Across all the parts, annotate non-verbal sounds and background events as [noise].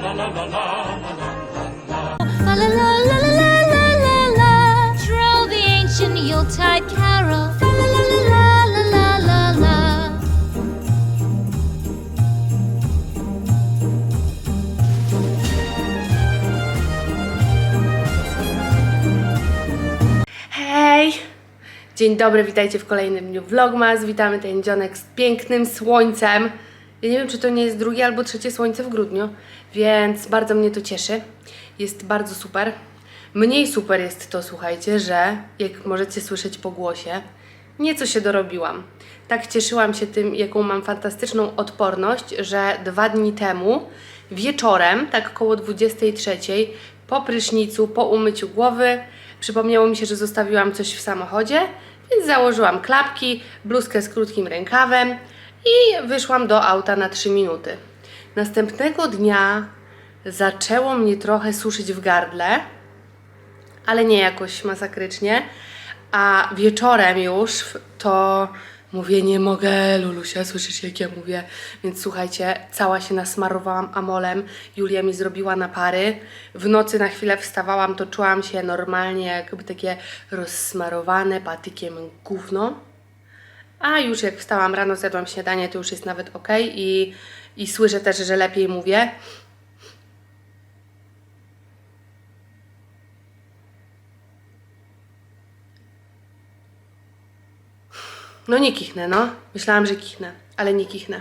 La la la la la. Hej! Dzień dobry, witajcie w kolejnym dniu Vlogmas. Witamy ten dzionek z pięknym słońcem. Ja nie wiem, czy to nie jest drugie albo trzecie słońce w grudniu, więc bardzo mnie to cieszy. Jest bardzo super. Mniej super jest to, słuchajcie, że jak możecie słyszeć po głosie, nieco się dorobiłam. Tak cieszyłam się tym, jaką mam fantastyczną odporność, że dwa dni temu wieczorem, tak koło 23, po prysznicu, po umyciu głowy, przypomniało mi się, że zostawiłam coś w samochodzie, więc założyłam klapki, bluzkę z krótkim rękawem i wyszłam do auta na 3 minuty. Następnego dnia zaczęło mnie trochę suszyć w gardle, ale nie jakoś masakrycznie. A wieczorem już to mówię, nie mogę, Lulusia, słyszysz jak ja mówię. Więc słuchajcie, cała się nasmarowałam amolem. Julia mi zrobiła napary. W nocy na chwilę wstawałam, to czułam się normalnie, jakby takie rozsmarowane patykiem gówno. A już jak wstałam rano, zjadłam śniadanie, to już jest nawet ok i, i słyszę też, że lepiej mówię. No nie kichnę, no. Myślałam, że kichnę, ale nie kichnę.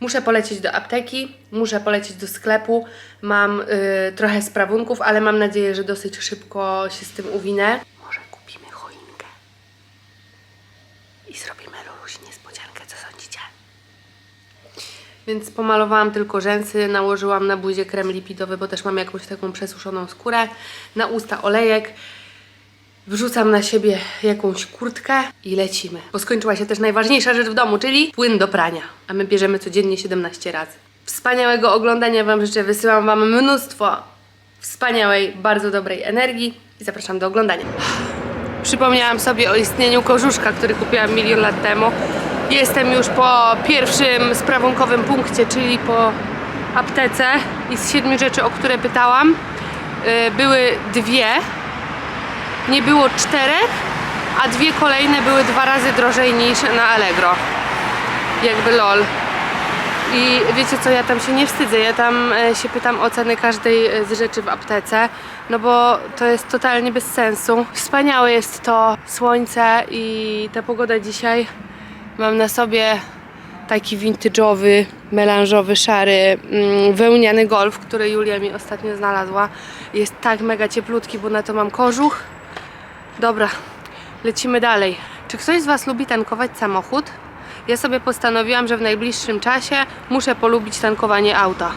Muszę polecieć do apteki, muszę polecieć do sklepu. Mam y, trochę sprawunków, ale mam nadzieję, że dosyć szybko się z tym uwinę. Może kupimy choinkę i zrobimy Lulusi niespodziankę, co sądzicie? Więc pomalowałam tylko rzęsy, nałożyłam na buzię krem lipidowy, bo też mam jakąś taką przesuszoną skórę. Na usta olejek. Wrzucam na siebie jakąś kurtkę i lecimy. Bo skończyła się też najważniejsza rzecz w domu, czyli płyn do prania. A my bierzemy codziennie 17 razy. Wspaniałego oglądania Wam życzę. Wysyłam Wam mnóstwo wspaniałej, bardzo dobrej energii i zapraszam do oglądania. Przypomniałam sobie o istnieniu korzuszka, który kupiłam milion lat temu. Jestem już po pierwszym sprawunkowym punkcie, czyli po aptece i z siedmiu rzeczy, o które pytałam, yy, były dwie, nie było czterech, a dwie kolejne były dwa razy drożej niż na Allegro. Jakby lol. I wiecie co, ja tam się nie wstydzę, ja tam e, się pytam o ceny każdej e, z rzeczy w aptece, no bo to jest totalnie bez sensu. Wspaniałe jest to słońce i ta pogoda dzisiaj. Mam na sobie taki vintage'owy, melanżowy, szary, mm, wełniany golf, który Julia mi ostatnio znalazła. Jest tak mega cieplutki, bo na to mam kożuch. Dobra, lecimy dalej. Czy ktoś z Was lubi tankować samochód? Ja sobie postanowiłam, że w najbliższym czasie muszę polubić tankowanie auta.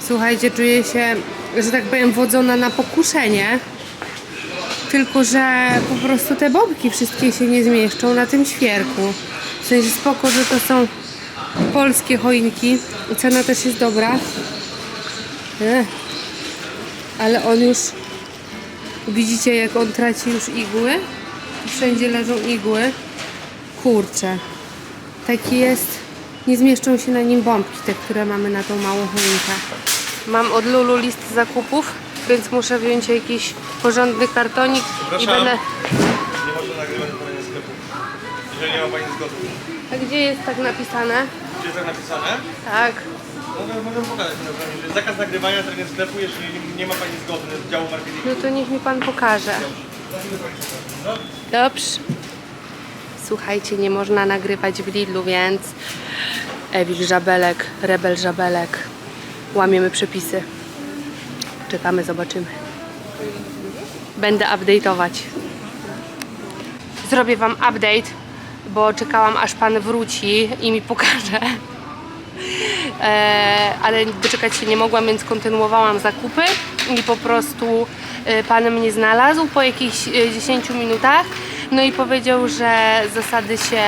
Słuchajcie, czuję się, że tak powiem, wodzona na pokuszenie. Tylko, że po prostu te bobki wszystkie się nie zmieszczą na tym świerku. W sensie spoko, że to są polskie choinki. Cena też jest dobra. Ech. Ale on już Widzicie jak on traci już igły? Wszędzie leżą igły. Kurczę. Taki jest. Nie zmieszczą się na nim bombki, te, które mamy na tą małą choinkę. Mam od Lulu list zakupów, więc muszę wziąć jakiś porządny kartonik i będę... Jeżeli nie ma Pani zgody. A gdzie jest tak napisane? Gdzie jest tak napisane? Tak. Mogę, mogę pokazać na że zakaz nagrywania na terenie sklepu, jeżeli nie ma Pani zgody z działu marketingu. No to niech mi pan pokaże. Dobrze. Słuchajcie, nie można nagrywać w Lidlu, więc Ewil Żabelek, Rebel Żabelek. Łamiemy przepisy. Czekamy, zobaczymy. Będę update'ować. Zrobię wam update, bo czekałam aż pan wróci i mi pokaże. E, ale doczekać się nie mogłam, więc kontynuowałam zakupy i po prostu e, pan mnie znalazł po jakichś e, 10 minutach. No i powiedział, że zasady się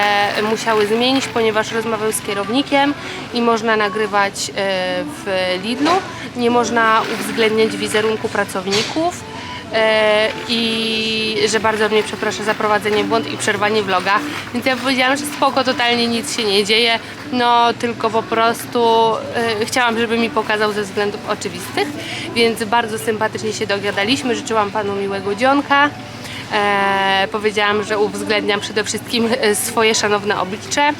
musiały zmienić, ponieważ rozmawiał z kierownikiem i można nagrywać e, w Lidlu. Nie można uwzględniać wizerunku pracowników. E, i że bardzo mnie przeprasza za prowadzenie błąd i przerwanie vloga. Więc ja powiedziałam, że spoko, totalnie nic się nie dzieje, no tylko po prostu e, chciałam, żeby mi pokazał ze względów oczywistych, więc bardzo sympatycznie się dogadaliśmy, życzyłam panu miłego dzionka. E, powiedziałam, że uwzględniam przede wszystkim e, swoje szanowne oblicze.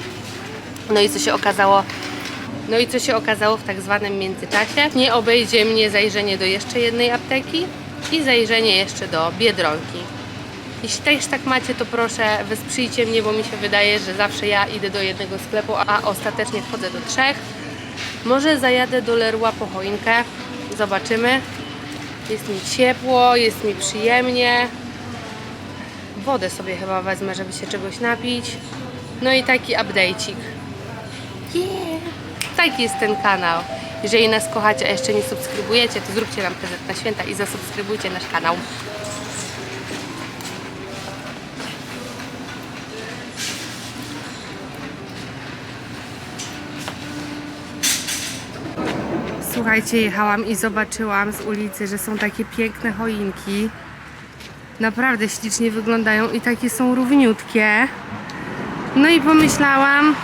No i co się okazało? No i co się okazało w tak zwanym międzyczasie? Nie obejdzie mnie zajrzenie do jeszcze jednej apteki i zajrzenie jeszcze do Biedronki. Jeśli też tak macie, to proszę wesprzyjcie mnie, bo mi się wydaje, że zawsze ja idę do jednego sklepu, a ostatecznie wchodzę do trzech. Może zajadę do Leroy po choinkę. Zobaczymy. Jest mi ciepło, jest mi przyjemnie. Wodę sobie chyba wezmę, żeby się czegoś napić. No i taki update'cik. Yeah. Taki jest ten kanał. Jeżeli nas kochacie, a jeszcze nie subskrybujecie, to zróbcie nam prezent na święta i zasubskrybujcie nasz kanał. Słuchajcie, jechałam i zobaczyłam z ulicy, że są takie piękne choinki. Naprawdę ślicznie wyglądają i takie są równiutkie. No i pomyślałam,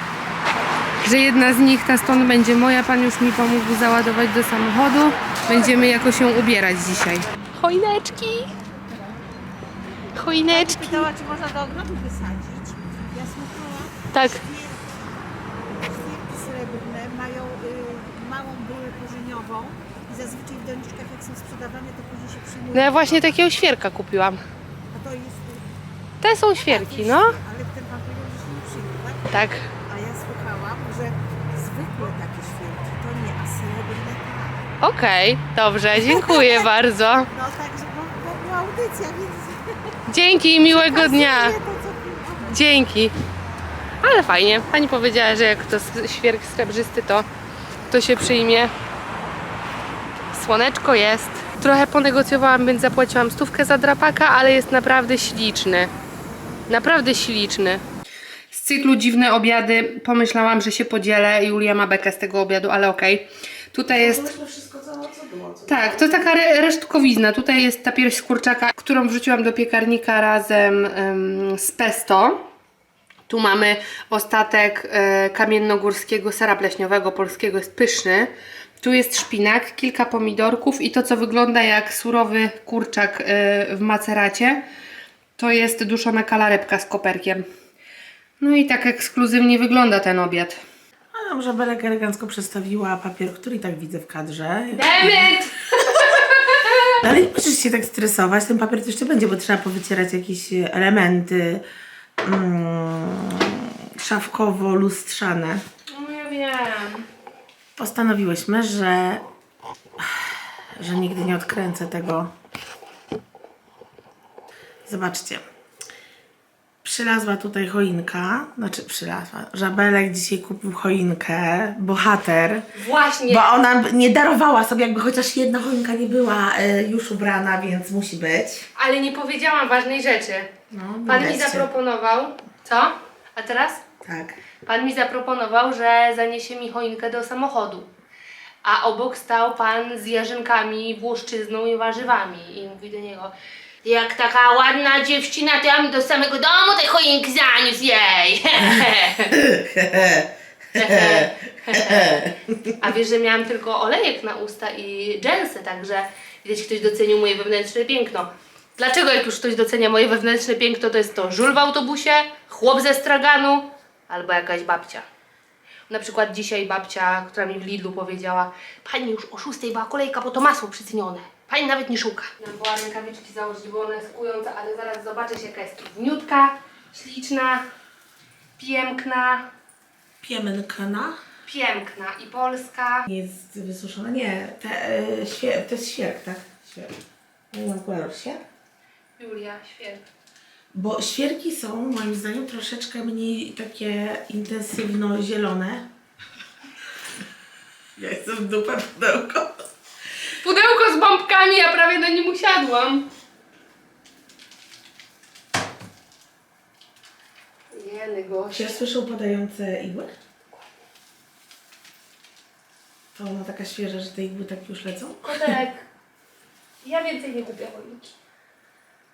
że jedna z nich, ta stąd będzie moja. Pan już mi pomógł załadować do samochodu. Będziemy jakoś ją ubierać dzisiaj. Choineczki! Choineczki! Pytała, czy można do ogrodu wysadzić. Ja słuchałam, Tak, świerki srebrne mają y, małą bułę korzeniową i zazwyczaj w doniczkach jak są sprzedawane, to później się przyjmuje. no ja właśnie takiego świerka kupiłam. A to jest... Te są świerki, no. Ale ten pan powiedział, że się nie przyjmie, tak? Tak. A ja słuchałam, że zwykłe takie świerki to nie, a srebrne tak. Okej, dobrze, dziękuję [laughs] bardzo. No także, bo, bo była audycja, więc... Dzięki, miłego dnia. pasuje To, co było. Dzięki. Ale fajnie. Pani powiedziała, że jak to s- świerk srebrzysty, to, to się przyjmie. Słoneczko jest. Trochę ponegocjowałam, więc zapłaciłam stówkę za drapaka, ale jest naprawdę śliczny. Naprawdę śliczny. Cyklu Dziwne Obiady pomyślałam, że się podzielę. Julia ma bekę z tego obiadu, ale okej. Tutaj jest... Tak, to taka re resztkowizna. Tutaj jest ta pierś z kurczaka, którą wrzuciłam do piekarnika razem em, z pesto. Tu mamy ostatek e, kamiennogórskiego sera pleśniowego, polskiego, jest pyszny. Tu jest szpinak, kilka pomidorków i to, co wygląda jak surowy kurczak e, w maceracie, to jest duszona kalarepka z koperkiem. No i tak ekskluzywnie wygląda ten obiad. A dobrze, Belek elegancko przedstawiła papier, który i tak widzę w kadrze. Dammit! [laughs] Ale nie musisz się tak stresować, ten papier to jeszcze będzie, bo trzeba powycierać jakieś elementy mm, szafkowo-lustrzane. No ja wiem. Postanowiłyśmy, że, że nigdy nie odkręcę tego. Zobaczcie. Przylazła tutaj choinka, znaczy przylazła. Żabelek dzisiaj kupił choinkę, bohater. Właśnie. Bo ona nie darowała sobie, jakby chociaż jedna choinka nie była e, już ubrana, więc musi być. Ale nie powiedziałam ważnej rzeczy. No, Pan mi widać zaproponował. Co? A teraz? Tak. Pan mi zaproponował, że zaniesie mi choinkę do samochodu. A obok stał pan z jarzynkami, włoszczyzną i warzywami. I mówi do niego, jak taka ładna dziewczyna, to ja bym do samego domu tej choinki zaniósł jej. A wiesz, że miałam tylko olejek na usta i dżensy, także widać ktoś docenił moje wewnętrzne piękno. Dlaczego jak już ktoś docenia moje wewnętrzne piękno, to jest to żul w autobusie, chłop ze straganu albo jakaś babcia. Na przykład dzisiaj babcia, która mi w Lidlu powiedziała Pani już o 6 była kolejka, bo to masło przycenione. Pani nawet nie szuka. Nam była rękawiczki założyć, bo ona jest kująca, ale zaraz zobaczysz jaka jest równiutka, śliczna, piękna, Piemenkana. piękna i polska. Jest wysuszona. Nie, te, e, świe, to jest świerk, tak? Świerk. Nie mam kolor świerk. Julia, świetnie. Bo świerki są moim zdaniem troszeczkę mniej takie intensywno zielone. [laughs] Ja jestem w dupę pudełko. Pudełko z bombkami, ja prawie na nim usiadłam. Jeny. Czy ja słyszę upadające igły? To ona taka świeża, że te igły tak już lecą? Kotek, ja więcej nie kupię choinki.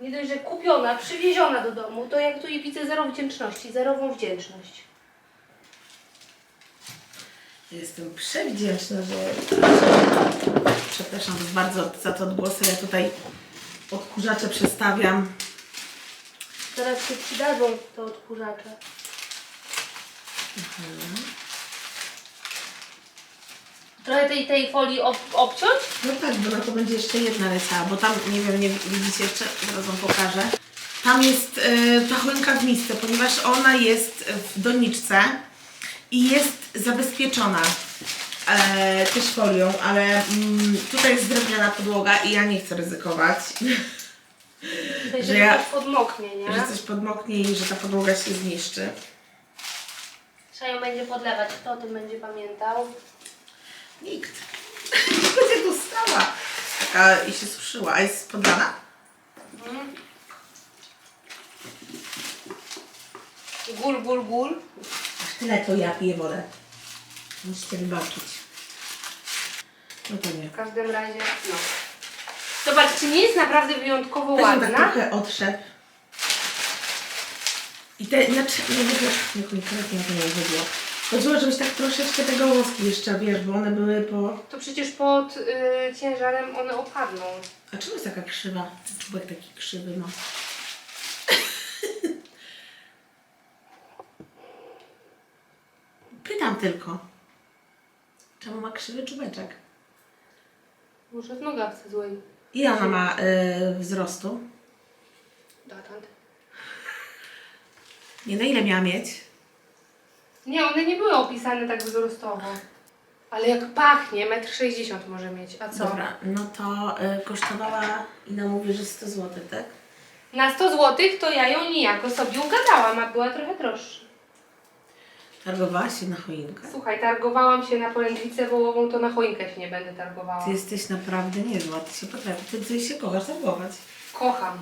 Nie dość, że kupiona, przywieziona do domu, to jak tu i widzę zero wdzięczności, zerową wdzięczność. Jestem przewdzięczna, że... Przepraszam was bardzo za te odgłosy. Ja tutaj odkurzacze przestawiam. Zaraz się przydadzą te odkurzacze. Trochę tej, tej folii ob, obciąć? No tak, bo na to będzie jeszcze jedna leciała, bo tam, nie wiem, nie widzicie jeszcze, zaraz wam pokażę. Tam jest e, ta choinka w misce, ponieważ ona jest w doniczce i jest zabezpieczona e, też folią, ale mm, tutaj jest drewniana podłoga i ja nie chcę ryzykować, Tutaj, [laughs] Że że ja- podmoknie, nie? że coś podmoknie i że ta podłoga się zniszczy. Trzeba ją będzie podlewać, kto o tym będzie pamiętał. Nikt. [laughs] Będzie tu stała. Taka i się suszyła. A jest podlana? Gul, gul, gul. Aż tyle to ja piję wodę. Musicie wybaczyć. No to nie. W każdym razie, no. Zobacz, czy nie jest naprawdę wyjątkowo Weź ją tak ładna? trochę otrzep. I te, znaczy, nie wiem, nie konkretnie to nie chodziło. Chodziło, żebyś tak troszeczkę te gołązki jeszcze, wiesz, bo one były po... To przecież pod y, ciężarem one opadną. A czemu jest taka krzywa? Ten czubek taki krzywy ma. [laughs] Pytam tylko. Czemu ma krzywy czubeczek? Może w nogawce złej. Ile ona ma y, wzrostu? Dotąd. Nie, na ile miała mieć? Nie, one nie były opisane tak wzrostowo. Ale jak pachnie, 1,60 m może mieć. A co? Dobra, no to y, kosztowała, Ina mówi, że 100 zł, tak? Na 100 zł to ja ją niejako sobie ugadałam, a była trochę droższa. Targowała się na choinkę. Słuchaj, targowałam się na polędwicę wołową, to na choinkę się nie będę targowała. Ty jesteś naprawdę niezła, ty się potrafisz, ty, ty się kochasz targować. Kocham.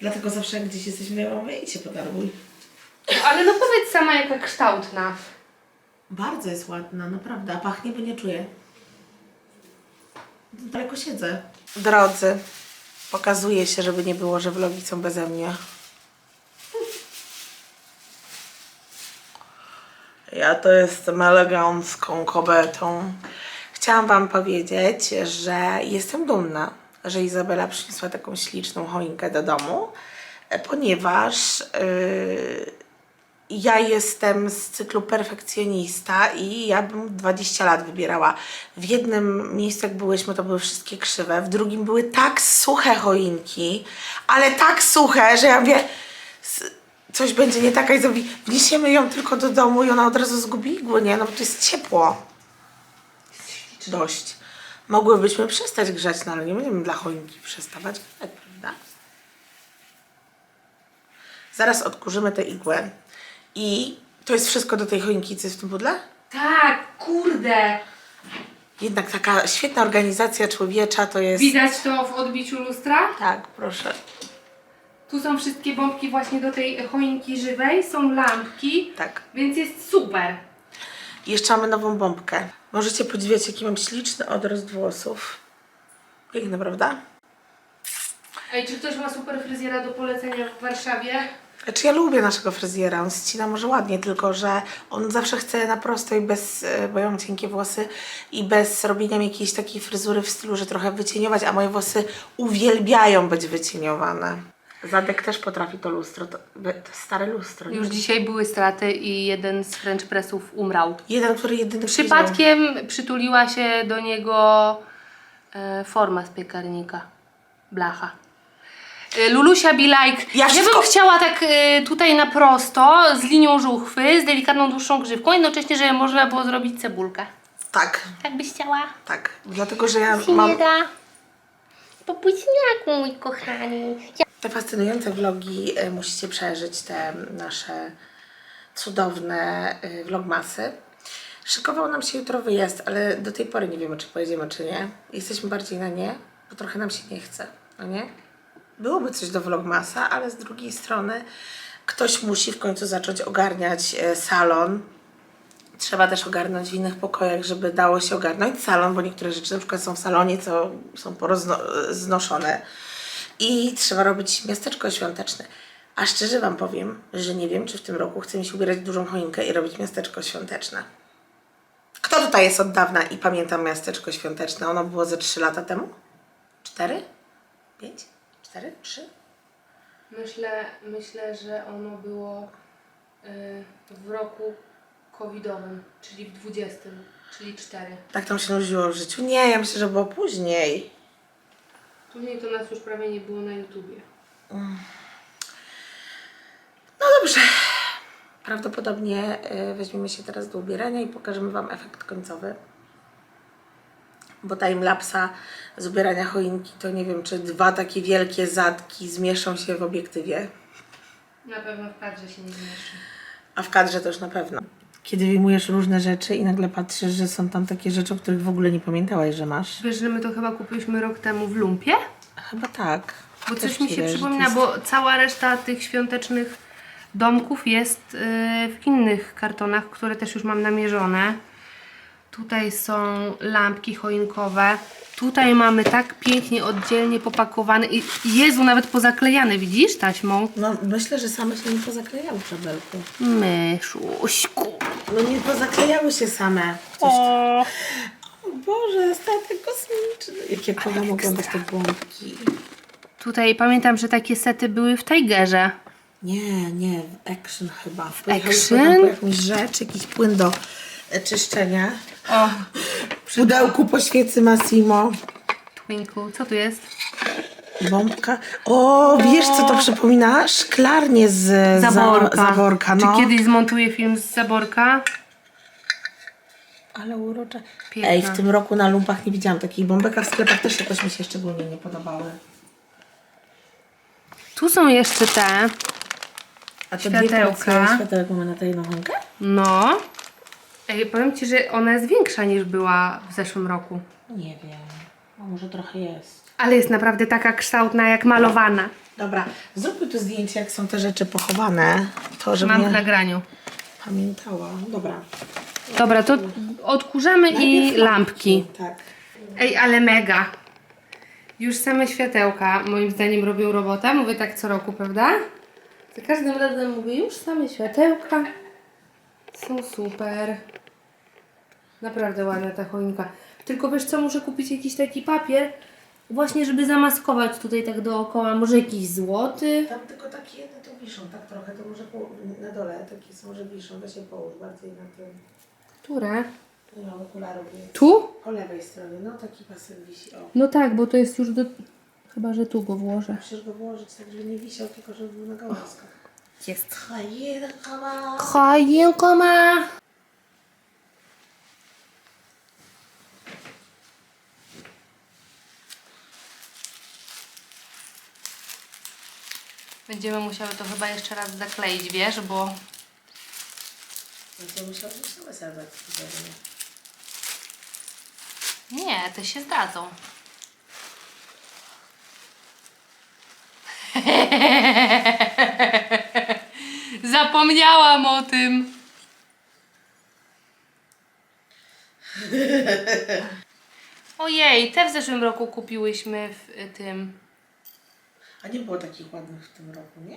Dlatego zawsze jak gdzieś jesteśmy, ja mówię, idź się potarguj. Ale no powiedz sama jaka kształtna. Bardzo jest ładna, naprawdę, a pachnie, bo nie czuję. Daleko siedzę. Drodzy, pokazuje się, żeby nie było, że vlogi są beze mnie. Ja to jestem elegancką kobietą. Chciałam Wam powiedzieć, że jestem dumna, że Izabela przyniosła taką śliczną choinkę do domu, ponieważ yy, ja jestem z cyklu perfekcjonista i ja bym 20 lat wybierała. W jednym miejscu, jak byłyśmy, to były wszystkie krzywe, w drugim były tak suche choinki, ale tak suche, że ja mówię, coś będzie nie tak, a Iza mówi, wniesiemy ją tylko do domu i ona od razu zgubi igły, nie? No bo to jest ciepło. Dość. Mogłybyśmy przestać grzać, no ale nie będziemy dla choinki przestawać grzać, prawda? Zaraz odkurzymy tę igłę. I to jest wszystko do tej choinki, co jest w tym pudle? Tak, kurde. Jednak taka świetna organizacja człowiecza to jest... Widać to w odbiciu lustra? Tak, proszę. Tu są wszystkie bombki właśnie do tej choinki żywej, są lampki, Tak. więc jest super. I jeszcze mamy nową bombkę. Możecie podziwiać, jaki mam śliczny odrost włosów. Piękny, prawda? Ej, czy ktoś ma super fryzjera do polecenia w Warszawie? Znaczy ja lubię naszego fryzjera, on ścina może ładnie, tylko że on zawsze chce na prosto i bez, e, bo ja mam cienkie włosy i bez robienia mi jakiejś takiej fryzury w stylu, że trochę wycieniować, a moje włosy uwielbiają być wycieniowane. Zadek też potrafi to lustro, to, to stare lustro. nie? Już dzisiaj były straty i jeden z French Pressów umrał. Jeden, który jedyny Przypadkiem przytuliła się do niego e, forma z piekarnika. Blacha. E, Lulusia be like. Ja Ja, wszystko- bym chciała tak e, tutaj na prosto, z linią żuchwy, z delikatną dłuższą grzywką, jednocześnie, żeby można było zrobić cebulkę. Tak, Tak byś chciała? tak. Dlatego, że ja Się mam... nie da. Popuśniaku, mój kochany. Te fascynujące vlogi e, musicie przeżyć, te nasze cudowne e, vlogmasy. Szykował nam się jutro wyjazd, ale do tej pory nie wiemy, czy pojedziemy, czy nie. Jesteśmy bardziej na nie, bo trochę nam się nie chce, no nie? Byłoby coś do vlogmasa, ale z drugiej strony ktoś musi w końcu zacząć ogarniać e, salon. Trzeba też ogarnąć w innych pokojach, żeby dało się ogarnąć salon, bo niektóre rzeczy na przykład są w salonie, co są poroznoszone. I trzeba robić miasteczko świąteczne. A szczerze Wam powiem, że nie wiem, czy w tym roku chcę mi się ubierać dużą choinkę i robić miasteczko świąteczne. Kto tutaj jest od dawna i pamięta miasteczko świąteczne? Ono było ze 3 lata temu? 4? 5? 4? 3? Myślę, myślę, że ono było y, w roku covidowym, czyli w 20, czyli 4. Tak tam się nudziło w życiu? Nie, ja myślę, że było później. Później to nas już prawie nie było na YouTubie. No dobrze. Prawdopodobnie y, weźmiemy się teraz do ubierania i pokażemy Wam efekt końcowy. Bo timelapsa z ubierania choinki to nie wiem, czy dwa takie wielkie zadki zmieszczą się w obiektywie. Na pewno w kadrze się nie zmieszczę. A w kadrze już na pewno. Kiedy wyjmujesz różne rzeczy i nagle patrzysz, że są tam takie rzeczy, o których w ogóle nie pamiętałaś, że masz. Wiesz, że my to chyba kupiliśmy rok temu w Lumpie? Chyba tak. Bo coś mi się wierzę, przypomina, jest- bo cała reszta tych świątecznych domków jest y, w innych kartonach, które też już mam namierzone. Tutaj są lampki choinkowe. Tutaj mamy tak pięknie oddzielnie popakowane i Jezu, nawet pozaklejane, widzisz taśmą? No myślę, że same się nie pozaklejały, Szabelku. Myszuśku. No nie pozaklejały się same. Coś O, O Boże, statek kosmiczny. Jakie kocham oglądać te bombki. tutaj pamiętam, że takie sety były w Tigerze. Nie, nie, w Action chyba. W Action? Jakąś rzecz, jakiś płyn do czyszczenia. O, W pudełku po świecy Massimo. Twinkle, co tu jest? Bombka. O, wiesz co to przypomina? Szklarnie z za- Zaborka. zaborka no. Czy kiedyś zmontuję film z Zaborka? Ale urocza. Piękna. Ej, w tym roku na lumpach nie widziałam takich bombek, a w sklepach też jakoś mi się szczególnie nie podobały. Tu są jeszcze te. A te Światełka. światełka mamy na tej nowinkę? No. Ej, powiem Ci, że ona jest większa niż była w zeszłym roku. Nie wiem. A może trochę jest. Ale jest naprawdę taka kształtna jak malowana. Dobra, zróbmy tu zdjęcie, jak są te rzeczy pochowane. To, żebym Mam w nagraniu. pamiętała. Dobra. Dobra, to odkurzamy i Najpierw lampki. Tak. Ej, ale mega. Już same światełka moim zdaniem robią robotę. Mówię tak co roku, prawda? Za każdym razem mówię, już same światełka są super. Naprawdę ładna ta choinka. Tylko wiesz co, muszę kupić jakiś taki papier, właśnie żeby zamaskować tutaj tak dookoła. Może jakiś złoty. Tam tylko takie jedne to wiszą, tak trochę, to może po, na dole takie są, że wiszą, to się połóż bardziej na tym. Które? Nie mam okularów, więc Tu? po lewej stronie, no taki pasek wisi, o. No tak, bo to jest już do... Chyba, że tu go włożę. Musisz go włożyć tak, żeby nie wisiał, tylko żeby był na gałązkach. Jest. Ma. Będziemy musiały to chyba jeszcze raz zakleić, wiesz, bo Będziemy musiał być nowe serwetki pewnie. nie, te się zdadzą. [laughs] Zapomniałam o tym. Ojej, te w zeszłym roku kupiłyśmy w y, tym. A nie było takich ładnych w tym roku, nie?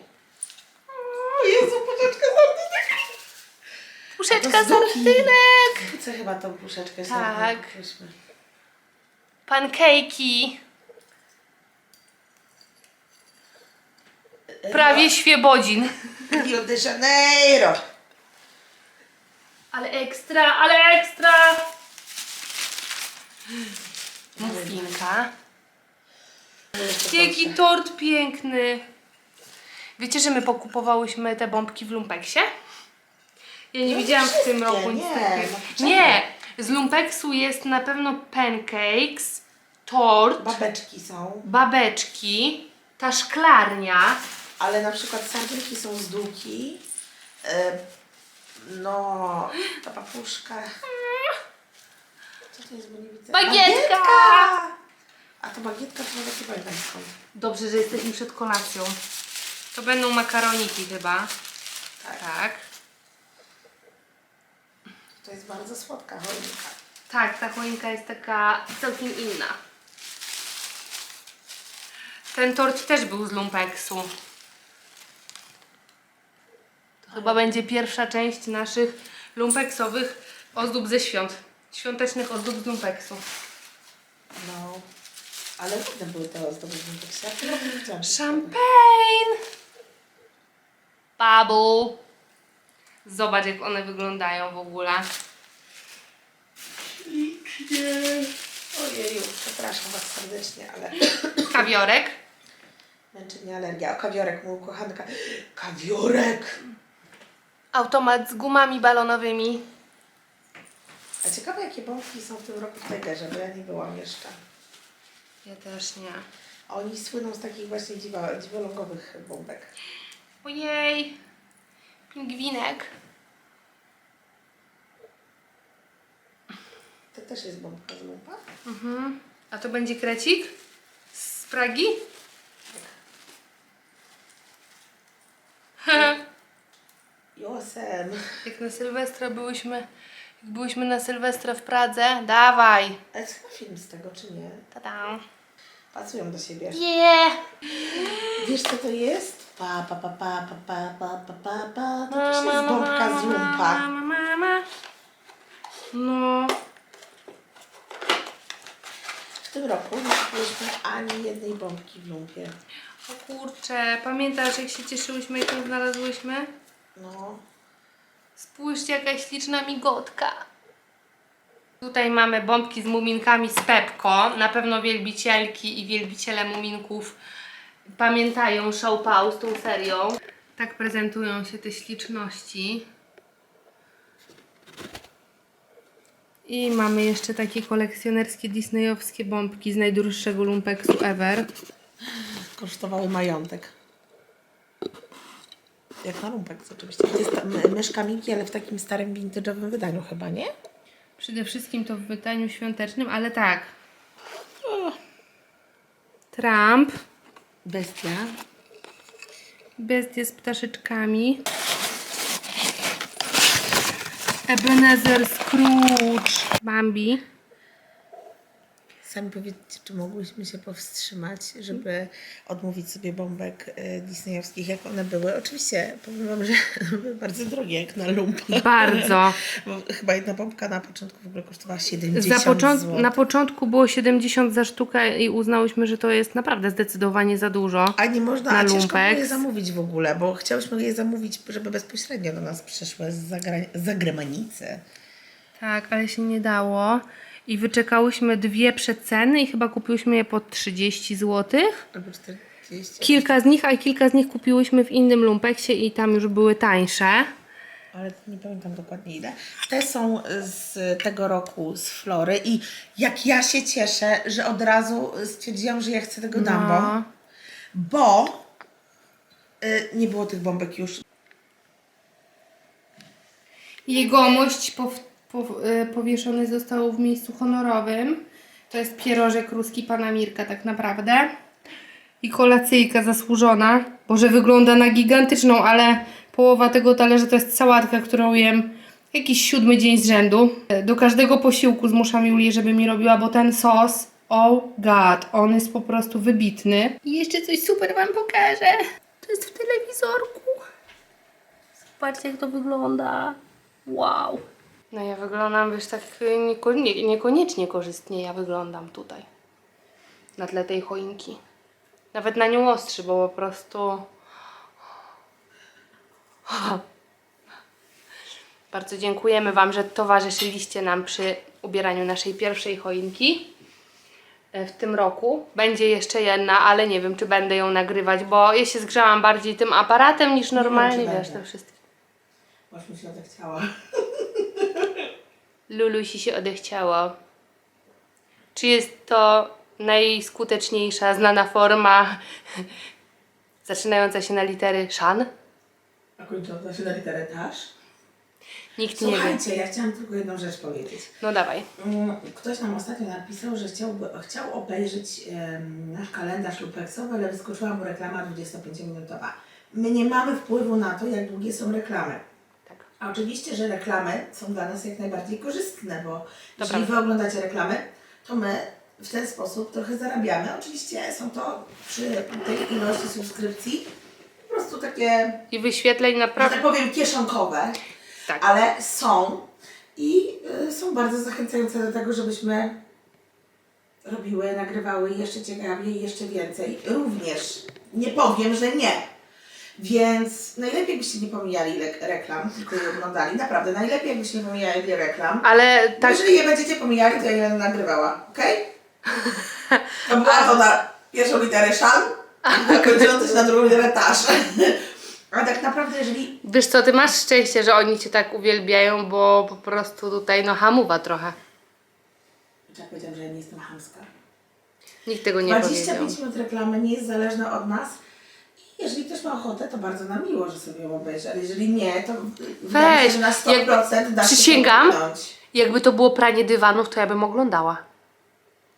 O Jezu, puszeczka sardynek! Puszeczka z sardynek! Chcę chyba tą puszeczkę Tak. sardynek. Pankejki. Prawie świebodzin. Rio de Janeiro! Ale ekstra, ale ekstra! Muffinka. Jaki tort piękny! Wiecie, że my pokupowałyśmy te bombki w Lumpeksie? Ja nie No widziałam w tym wszystkie, roku nie, niestety. no czemu? Nie! Z Lumpeksu jest na pewno pancakes, tort, Babeczki są, babeczki, ta szklarnia. Ale na przykład sardynki są z długi. E, no, ta papuszka. Co to jest, bo nie widzę? Bagietka! A to bagietka to nawet chyba jakaś skąd. Dobrze, że jesteśmy przed kolacją. To będą makaroniki chyba. Tak. Tak. To jest bardzo słodka choinka. Tak, ta choinka jest taka całkiem inna. Ten tort też był z lumpeksu. Chyba będzie pierwsza część naszych lumpeksowych ozdób ze świąt. Świątecznych ozdób z lumpeksu. No, ale ładne były te ozdoby w Lumpeksie. Ja nie widziałam. Champagne! Babu! Zobacz, jak one wyglądają w ogóle. Ślicznie. Ojeju, przepraszam Was serdecznie, ale [coughs] Kawiorek. męczy mnie alergia. O, kawiorek, mój kochanka. [gasps] Kawiorek! Automat z gumami balonowymi. A ciekawe, jakie bombki są w tym roku w Tigerze, bo ja nie byłam jeszcze. Ja też nie. A oni słyną z takich właśnie dziwa, dziwolągowych bombek. Ojej! Pingwinek. To też jest bombka z lumpa? Mhm. A to będzie krecik? Z Pragi? [laughs] Josem. jak na Sylwestra byłyśmy, jak byłyśmy na Sylwestra w Pradze, dawaj! Ale jest chyba film z tego, czy nie? Ta-da! Pasują do siebie. Yeah! Wiesz co to jest? Pa, pa, pa, pa, pa, pa, pa, pa, pa, pa. To też jest bombka z lumpa. Mama, mama. No, W tym roku nie kupiłyśmy ani jednej bombki w lumpie. o kurczę, pamiętasz jak się cieszyłyśmy, jak ją znalazłyśmy? No. Spójrzcie, jaka śliczna migotka. Tutaj mamy bombki z muminkami z Pepko. Na pewno wielbicielki i wielbiciele muminków pamiętają show Pau z tą serią. Tak prezentują się te śliczności. I mamy jeszcze takie kolekcjonerskie disneyowskie bombki z najdroższego lumpeksu ever. Kosztowały majątek. Jak na lumpek oczywiście. To jest myszka Miki, ale w takim starym vintage'owym wydaniu chyba, nie? Przede wszystkim to w wydaniu świątecznym, ale tak. Trump. Bestia. Bestie z ptaszeczkami. Ebenezer Scrooge. Bambi. Sami powiedzcie, czy mogłyśmy się powstrzymać, żeby odmówić sobie bombek y, disneyowskich, jak one były. Oczywiście powiem Wam, że [laughs] były bardzo drogie, jak na lumpa. Bardzo. [laughs] Bo chyba jedna bombka na początku w ogóle kosztowała 70 Za począt- zł. na początku było 70 za sztukę i uznałyśmy, że to jest naprawdę zdecydowanie za dużo. A nie można, na a ciężko było je zamówić w ogóle, bo chciałyśmy je zamówić, żeby bezpośrednio do nas przyszły z zagra- z zagranicy. Tak, ale się nie dało. I wyczekałyśmy dwie przeceny i chyba kupiłyśmy je po 30 zł. Albo 40. Kilka z nich, a kilka z nich kupiłyśmy w innym lumpeksie i tam już były tańsze. Ale nie pamiętam dokładnie ile. Te są z tego roku z Flory i jak ja się cieszę, że od razu stwierdziłam, że ja chcę tego Dumbo, No. bo y, nie było tych bombek już. Jegomość pow, pow, y, powieszony został w miejscu honorowym. To jest pierożek ruski pana Mirka tak naprawdę. I kolacyjka zasłużona. Boże, wygląda na gigantyczną, ale połowa tego talerza to jest sałatka, którą jem jakiś siódmy dzień z rzędu. Do każdego posiłku zmuszam Julię, żeby mi robiła, bo ten sos, oh god, on jest po prostu wybitny. I jeszcze coś super wam pokażę. To jest w telewizorku. Zobaczcie, jak to wygląda. Wow. No ja wyglądam, wiesz, tak nie, niekoniecznie korzystnie ja wyglądam tutaj. Na tle tej choinki. Nawet na nią ostrzy, bo po prostu... [laughs] Bardzo dziękujemy Wam, że towarzyszyliście nam przy ubieraniu naszej pierwszej choinki e, w tym roku. Będzie jeszcze jedna, ale nie wiem, czy będę ją nagrywać, bo ja się zgrzałam bardziej tym aparatem niż normalnie, wiesz, te wszystkie. Aż mi się odechciała. [laughs] Lulusi się odechciało. Czy jest to najskuteczniejsza znana forma [laughs] zaczynająca się na litery szan? A kończąca się na literę taż. Nikt nie wie. Słuchajcie, ja chciałam tylko jedną rzecz powiedzieć. No dawaj. Mm, Ktoś nam ostatnio napisał, że chciałby, chciał obejrzeć em, nasz kalendarz lupeksowy, ale wyskoczyła mu reklama 25-minutowa. My nie mamy wpływu na to, jak długie są reklamy. Tak. A oczywiście, że reklamy są dla nas jak najbardziej korzystne, bo jeżeli prawda. wy oglądacie reklamy, to my w ten sposób trochę zarabiamy. Oczywiście są to przy tej ilości subskrypcji po prostu takie, I wyświetleń że naprawdę. tak powiem, kieszonkowe, Tak. ale są i y, są bardzo zachęcające do tego, żebyśmy robiły, nagrywały jeszcze ciekawiej, jeszcze więcej. Również nie powiem, że nie. Więc najlepiej byście nie pomijali le- reklam, tylko je oglądali. Naprawdę, najlepiej jakbyście nie pomijali reklam. Ale tak. Jeżeli je będziecie pomijali, to ja je będę nagrywała, okej? To była to na pierwszą literę szan, a [laughs] kończące się na drugą literę tasz. A tak naprawdę, jeżeli... Wiesz co, ty masz szczęście, że oni cię tak uwielbiają, bo po prostu tutaj no hamuwa trochę. Ja powiedziałam, że ja nie jestem chamska. Nikt tego nie powiedział. 25 minut reklamy nie jest zależne od nas. Jeżeli ktoś ma ochotę, to bardzo nam miło, że sobie ją obejrzy, ale jeżeli nie, to Weź, że na 100% jakby- da się przysięgam. Jakby to było pranie dywanów, to ja bym oglądała.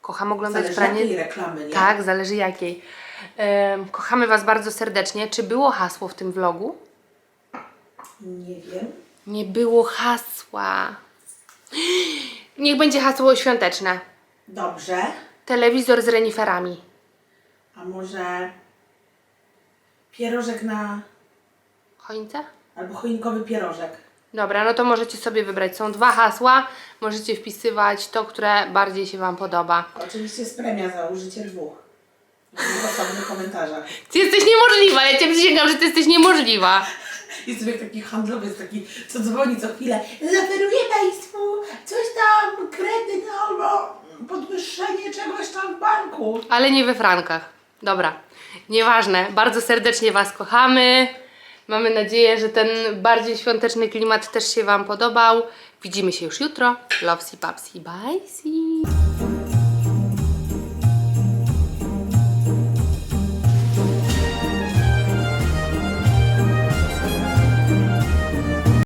Kocham oglądać Zależy pranie. jakiej reklamy, nie? Tak, zależy jakiej. Em, kochamy Was bardzo serdecznie. Czy było hasło w tym vlogu? Nie wiem. Nie było hasła. Niech będzie hasło świąteczne. Dobrze. Telewizor z reniferami. A może pierożek na... Choince? albo choinkowy pierożek. Dobra, no to możecie sobie wybrać. Są dwa hasła. Możecie wpisywać to, które bardziej się Wam podoba. Oczywiście jest premia za użycie dwóch. W osobnych komentarzach. Ty jesteś niemożliwa, ja Cię przysięgam, że Ty jesteś niemożliwa. Jest sobie taki handlowiec, taki, co dzwoni co chwilę. Zaoferuję Państwu coś tam, kredyt albo podwyższenie czegoś tam w banku. Ale nie we frankach. Dobra, nieważne. Bardzo serdecznie Was kochamy. Mamy nadzieję, że ten bardziej świąteczny klimat też się Wam podobał. Widzimy się już jutro. Lovesy, papsy, bye.